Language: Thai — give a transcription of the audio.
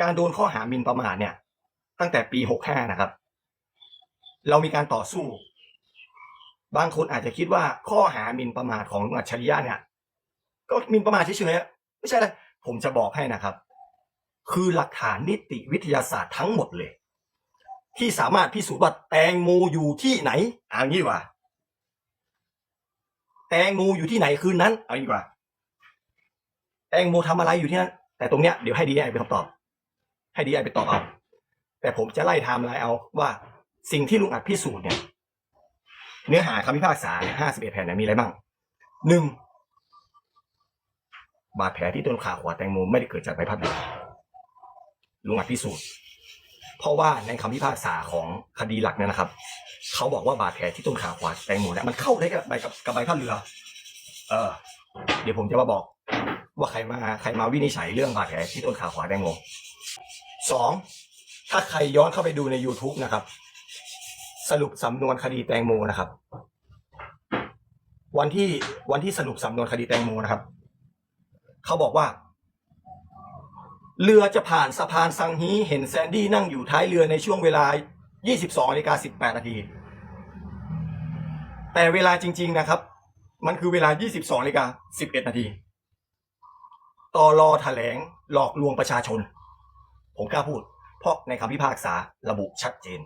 การโดนข้อหาหมิ่นประมาทเนี่ย ตั้งแต่ปีหกห้านะครับ เรามีการต่อสู้ บางคนอาจจะคิดว่าข้อหาหมิ่นประมาทของลุงอัจฉริยะเนี่ย ก็หมิ่นประมาทเฉยๆไม่ใช่เลยผมจะบอกให้นะครับ คือหลักฐานนิติวิทยาศาสตร์ทั้งหมดเลย ที่สามารถพิสูจน์ว่าแตงโมอยู่ที่ไหนเอางี้ว่า แตงโมอยู่ที่ไหนคืนนั้นเอางี้ดีกว่า แตงโมทำอะไรอยู่ที่นั่นแต่ตรงเนี้ยเดี๋ยวให้ดีไอเป็นคำตอบ ให้ดีไอไปตอบเอาแต่ผมจะไล่ไทม์ไลน์เอาว่าสิ่งที่ลุงอัดพิสูจน์เนี่ย เนื้อหาคำพิพากษาห้าสิบเอ็ดแผ่นเนี่ยมีอะไรบ้างหนึ่งบาดแผลที่ต้นขาขวาแตงโมไม่ได้เกิดจากใบพัดเรือลุงอัดพิสูจน์เพราะว่าในคำพิพากษาของคดีหลักเนี่ยนะครับ เขาบอกว่าบาดแผลที่ต้นขาขวาแตงโมเนี่ยมันเข้าได้กับใบกับกับใบพัดเรือ เออ เดี๋ยวผมจะมาบอก ว่าใครมาใครมาวินิจฉัยเรื่องบาดแผลที่ต้นขาขวาแตงโม สองถ้าใครย้อนเข้าไปดูใน YouTube นะครับ สรุปสำนวนคดีแตงโมนะครับ วันที่วันที่สรุปสำนวนคดีแตงโมนะครับ เขาบอกว่า เรือจะผ่านสะพานสังฮีเห็นแซนดี้นั่งอยู่ท้ายเรือในช่วงเวลา 22นาฬิกา18นาทีแต่เวลาจริง ๆนะครับ มันคือเวลา 22นาฬิกา11นาทีต่อรอแถลงหลอกลวงประชาชน ผมกล้าพูด เพราะในคำพิพากษาระบุชัดเจน